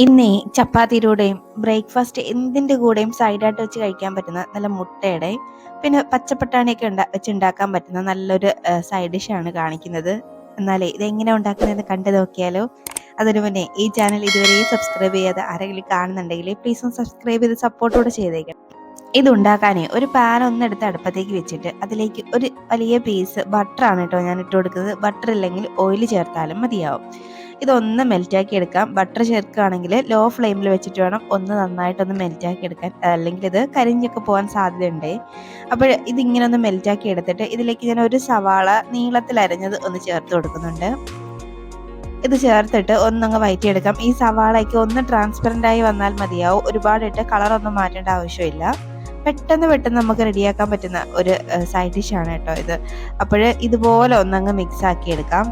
ഇന്നേ ചപ്പാത്തിയിലൂടെയും ബ്രേക്ക്ഫാസ്റ്റ് എന്തിന്റെ കൂടെയും സൈഡായിട്ട് വെച്ച് കഴിക്കാൻ പറ്റുന്ന നല്ല മുട്ടയുടെ പിന്നെ പച്ചപ്പട്ടാണിയൊക്കെ ഉണ്ടാ വെച്ച് ഉണ്ടാക്കാൻ പറ്റുന്ന നല്ലൊരു സൈഡ് ഡിഷാണ് കാണിക്കുന്നത്. എന്നാലേ ഇതെങ്ങനെ ഉണ്ടാക്കുന്നതെന്ന് കണ്ടു നോക്കിയാലോ. അതിനു മുന്നേ ഈ ചാനൽ ഇതുവരെ സബ്സ്ക്രൈബ് ചെയ്യാതെ ആരെങ്കിലും കാണുന്നുണ്ടെങ്കിൽ പ്ലീസ് ഒന്ന് സബ്സ്ക്രൈബ് ചെയ്ത് സപ്പോർട്ടോടെ ചെയ്തേക്കണം. ഇത് ഉണ്ടാക്കാനേ ഒരു പാൻ ഒന്നെടുത്ത് അടുപ്പത്തേക്ക് വെച്ചിട്ട് അതിലേക്ക് ഒരു വലിയ പീസ് ബട്ടറാണ് കേട്ടോ ഞാൻ ഇട്ട് കൊടുക്കുന്നത്. ബട്ടർ ഇല്ലെങ്കിൽ ഓയിൽ ചേർത്താലും മതിയാവും. ഇതൊന്ന് മെൽറ്റാക്കി എടുക്കാം. ബട്ടർ ചേർക്കുകയാണെങ്കിൽ ലോ ഫ്ലെയിമിൽ വെച്ചിട്ട് വേണം ഒന്ന് നന്നായിട്ടൊന്ന് മെൽറ്റാക്കി എടുക്കാൻ. അല്ലെങ്കിൽ ഇത് കരിഞ്ഞൊക്കെ പോകാൻ സാധ്യതയുണ്ട്. അപ്പോൾ ഇതിങ്ങനെ ഒന്ന് മെൽറ്റാക്കി എടുത്തിട്ട് ഇതിലേക്ക് ഞാൻ ഒരു സവാള നീളത്തിൽ അരഞ്ഞത് ഒന്ന് ചേർത്ത് കൊടുക്കുന്നുണ്ട്. ഇത് ചേർത്തിട്ട് ഒന്നങ്ങ് വയറ്റിയെടുക്കാം. ഈ സവാളയ്ക്ക് ഒന്ന് ട്രാൻസ്പെറന്റ് ആയി വന്നാൽ മതിയാവും. ഒരുപാടിട്ട് കളറൊന്നും മാറ്റേണ്ട ആവശ്യമില്ല. പെട്ടെന്ന് പെട്ടെന്ന് നമുക്ക് റെഡിയാക്കാൻ പറ്റുന്ന ഒരു സൈഡ് ഡിഷാണ് കേട്ടോ ഇത്. അപ്പോൾ ഇതുപോലെ ഒന്നങ്ങ് മിക്സ് ആക്കി എടുക്കാം.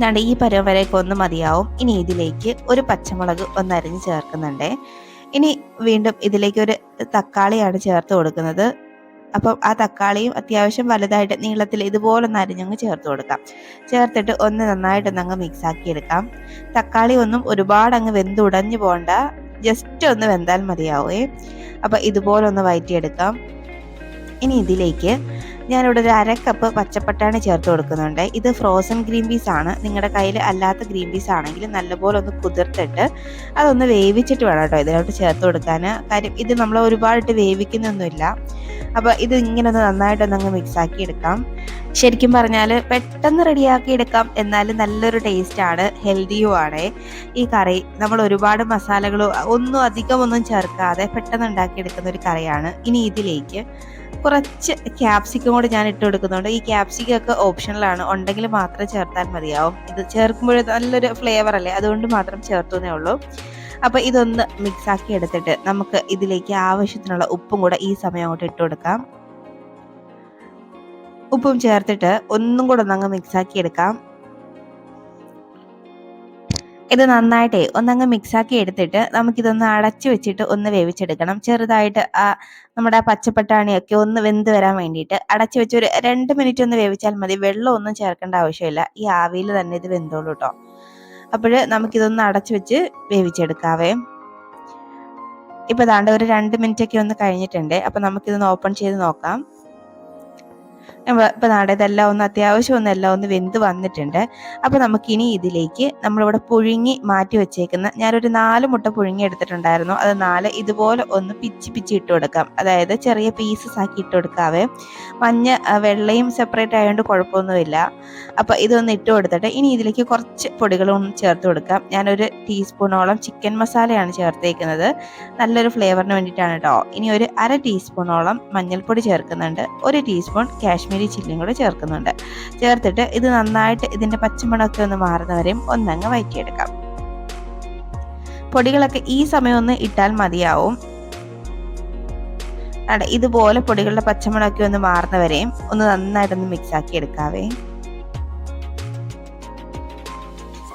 ഞാണ്ട് ഈ പരുവം വരെയൊക്കെ ഒന്ന് മതിയാവും. ഇനി ഇതിലേക്ക് ഒരു പച്ചമുളക് ഒന്ന് അരിഞ്ഞ് ചേർക്കുന്നുണ്ട്. ഇനി വീണ്ടും ഇതിലേക്ക് ഒരു തക്കാളിയാണ് ചേർത്ത് കൊടുക്കുന്നത്. അപ്പം ആ തക്കാളിയും അത്യാവശ്യം വലുതായിട്ട് നീളത്തിൽ ഇതുപോലെ ഒന്ന് അരിഞ്ഞങ്ങ് ചേർത്ത് കൊടുക്കാം. ചേർത്തിട്ട് ഒന്ന് നന്നായിട്ട് അങ്ങ് മിക്സ് ആക്കി എടുക്കാം. തക്കാളി ഒന്നും ഒരുപാട് അങ്ങ് വെന്തുടഞ്ഞു പോകണ്ട ജസ്റ്റ് ഒന്ന് വെന്താൽ മതിയാവേ. അപ്പം ഇതുപോലെ ഒന്ന് വയറ്റിയെടുക്കാം. ഇനി ഇതിലേക്ക് ഞാനിവിടെ ഒരു അര കപ്പ് പച്ചപ്പട്ടാണി ചേർത്ത് കൊടുക്കുന്നുണ്ട്. ഇത് ഫ്രോസൺ ഗ്രീൻ പീസ് ആണ്. നിങ്ങളുടെ കയ്യിൽ അല്ലാത്ത ഗ്രീൻ പീസ് ആണെങ്കിൽ നല്ലപോലെ ഒന്ന് കുതിർത്തിട്ട് അതൊന്ന് വേവിച്ചിട്ട് വേണം കേട്ടോ ഇതിലോട്ട് ചേർത്ത് കൊടുക്കാൻ കാര്യം ഇത് നമ്മൾ ഒരുപാടിട്ട് വേവിക്കുന്നൊന്നുമില്ല. അപ്പോൾ ഇത് ഇങ്ങനെ ഒന്ന് നന്നായിട്ടൊന്ന് അങ്ങ് മിക്സ് ആക്കി എടുക്കാം. ശരിക്കും പറഞ്ഞാൽ പെട്ടെന്ന് റെഡിയാക്കി എടുക്കാം എന്നാലും നല്ലൊരു ടേസ്റ്റാണ് ഹെൽത്തിയും ആണ്. ഈ കറി നമ്മൾ ഒരുപാട് മസാലകളോ ഒന്നും അധികമൊന്നും ചേർക്കാതെ പെട്ടെന്ന് ഉണ്ടാക്കിയെടുക്കുന്ന ഒരു കറിയാണ്. ഇനി ഇതിലേക്ക് കുറച്ച് ക്യാപ്സിക്കം കൂടി ഞാൻ ഇട്ട് കൊടുക്കുന്നുണ്ട്. ഈ ക്യാപ്സിക്കം ഒക്കെ ഓപ്ഷണലാണ് ഉണ്ടെങ്കിൽ മാത്രം ചേർത്താൽ മതിയാവും. ഇത് ചേർക്കുമ്പോൾ നല്ലൊരു ഫ്ലേവർ അല്ലേ? അതുകൊണ്ട് മാത്രം ചേർത്തുന്നേ ഉള്ളൂ. അപ്പോൾ ഇതൊന്ന് മിക്സ് ആക്കി എടുത്തിട്ട് നമുക്ക് ഇതിലേക്ക് ആവശ്യത്തിനുള്ള ഉപ്പും കൂടെ ഈ സമയം അങ്ങോട്ട് ഇട്ട് കൊടുക്കാം. ഉപ്പും ചേർത്തിട്ട് ഒന്നും കൂടെ ഒന്ന് മിക്സ് ആക്കി എടുക്കാം. ഇത് നന്നായിട്ടേ ഒന്നങ്ങ് മിക്സാക്കി എടുത്തിട്ട് നമുക്കിതൊന്ന് അടച്ചു വെച്ചിട്ട് ഒന്ന് വേവിച്ചെടുക്കണം. ചെറുതായിട്ട് ആ നമ്മുടെ പച്ചപ്പട്ടാണിയൊക്കെ ഒന്ന് വെന്ത് വരാൻ വേണ്ടിയിട്ട് അടച്ചു വെച്ച് ഒരു രണ്ട് മിനിറ്റ് ഒന്ന് വേവിച്ചാൽ മതി. വെള്ളം ഒന്നും ചേർക്കേണ്ട ആവശ്യമില്ല. ഈ ആവിയിൽ തന്നെ ഇത് വെന്തോളൂ കേട്ടോ അപ്പോൾ നമുക്കിതൊന്ന് അടച്ചു വെച്ച് വേവിച്ചെടുക്കാവേ. ഇപ്പൊ ദാണ്ട് ഒരു രണ്ട് മിനിറ്റ് ഒക്കെ ഒന്ന് കഴിഞ്ഞിട്ടുണ്ട്. അപ്പൊ നമുക്കിതൊന്ന് ഓപ്പൺ ചെയ്ത് നോക്കാം. ഇപ്പം നാടെ ഇതെല്ലാം ഒന്ന് അത്യാവശ്യം ഒന്ന് എല്ലാം ഒന്ന് വെന്ത് വന്നിട്ടുണ്ട്. അപ്പോൾ നമുക്കിനി ഇതിലേക്ക് നമ്മളിവിടെ പുഴുങ്ങി മാറ്റി വെച്ചേക്കുന്ന ഞാനൊരു നാല് മുട്ട പുഴുങ്ങി എടുത്തിട്ടുണ്ടായിരുന്നു. അത് നാല് ഇതുപോലെ ഒന്ന് പിച്ചി പിച്ചി ഇട്ട് കൊടുക്കാം. അതായത് ചെറിയ പീസസ് ആക്കി ഇട്ട് കൊടുക്കാവേ. മഞ്ഞ വെള്ളയും സെപ്പറേറ്റ് ആയതുകൊണ്ട് കുഴപ്പമൊന്നുമില്ല. അപ്പോൾ ഇതൊന്ന് ഇട്ട് കൊടുത്തിട്ട് ഇനി ഇതിലേക്ക് കുറച്ച് പൊടികളും ചേർത്ത് കൊടുക്കാം. ഞാനൊരു ടീസ്പൂണോളം ചിക്കൻ മസാലയാണ് ചേർത്തേക്കുന്നത്. നല്ലൊരു ഫ്ലേവറിന് വേണ്ടിയിട്ടാണ് കേട്ടോ ഇനി ഒരു അര ടീസ്പൂണോളം മഞ്ഞൾപ്പൊടി ചേർക്കുന്നുണ്ട്. ഒരു ടീസ്പൂൺ കാശ്മീർ കാശ്മീരി ചില്ലിയും കൂടെ ചേർക്കുന്നുണ്ട്. ചേർത്തിട്ട് ഇത് നന്നായിട്ട് ഇതിന്റെ പച്ചമുളകൊക്കെ ഒന്ന് മാറുന്നവരെയും ഒന്നങ്ങ് വയറ്റിയെടുക്കാം. പൊടികളൊക്കെ ഈ സമയം ഒന്ന് ഇട്ടാൽ മതിയാവും. അതെ ഇതുപോലെ പൊടികളുടെ പച്ചമുളകൊക്കെ ഒന്ന് മാറുന്നവരെയും ഒന്ന് നന്നായിട്ടൊന്ന് മിക്സ് ആക്കി എടുക്കാവേ.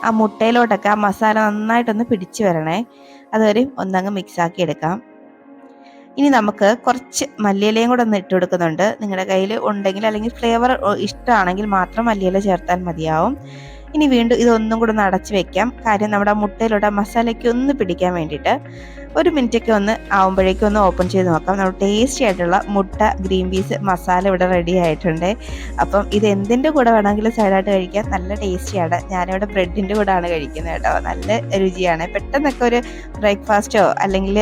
ആ മുട്ടയിലോട്ടൊക്കെ ആ മസാല നന്നായിട്ടൊന്ന് പിടിച്ചു വരണേ. അതുവരെയും ഒന്നങ്ങ് മിക്സ് ആക്കി എടുക്കാം. ഇനി നമുക്ക് കുറച്ച് മല്ലിയിലയും കൂടെ ഒന്ന് ഇട്ട് കൊടുക്കുന്നുണ്ട്. നിങ്ങളുടെ കയ്യിൽ ഉണ്ടെങ്കിൽ അല്ലെങ്കിൽ ഫ്ലേവർ ഇഷ്ടമാണെങ്കിൽ മാത്രം മല്ലിയില ചേർത്താൽ മതിയാവും. ഇനി വീണ്ടും ഇതൊന്നും കൂടെ ഒന്ന് അടച്ച് വെക്കാം. കാര്യം നമ്മുടെ മുട്ടയിലൂടെ മസാലയ്ക്ക് ഒന്ന് പിടിക്കാൻ വേണ്ടിയിട്ട് ഒരു മിനിറ്റൊക്കെ ഒന്ന് ആവുമ്പോഴേക്കും ഒന്ന് ഓപ്പൺ ചെയ്ത് നോക്കാം. നമ്മൾ ടേസ്റ്റി ആയിട്ടുള്ള മുട്ട ഗ്രീൻ പീസ് മസാല ഇവിടെ റെഡി ആയിട്ടുണ്ട്. അപ്പം ഇത് എന്തിന്റെ കൂടെ വേണമെങ്കിലും സൈഡായിട്ട് കഴിക്കാം. നല്ല ടേസ്റ്റിയാണ് ഞാനിവിടെ ബ്രെഡിന്റെ ആണ് കഴിക്കുന്നത് കേട്ടോ. നല്ല രുചിയാണ്. പെട്ടെന്നൊക്കെ ഒരു ബ്രേക്ക്ഫാസ്റ്റോ അല്ലെങ്കിൽ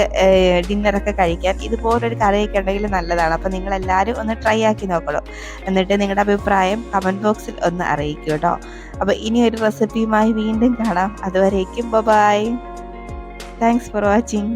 ഡിന്നറൊക്കെ കഴിക്കാൻ ഇതുപോലൊരു കറിയൊക്കെ ഉണ്ടെങ്കിൽ നല്ലതാണ്. അപ്പം നിങ്ങളെല്ലാവരും ഒന്ന് ട്രൈ ആക്കി നോക്കണം. എന്നിട്ട് നിങ്ങളുടെ അഭിപ്രായം കമന്റ് ബോക്സിൽ ഒന്ന് അറിയിക്കും കേട്ടോ. അപ്പോൾ ഇനി ഒരു റെസിപ്പിയുമായി വീണ്ടും കാണാം. അതുവരേക്കും ബൈ താങ്ക്സ് ഫോർ വാച്ചിങ്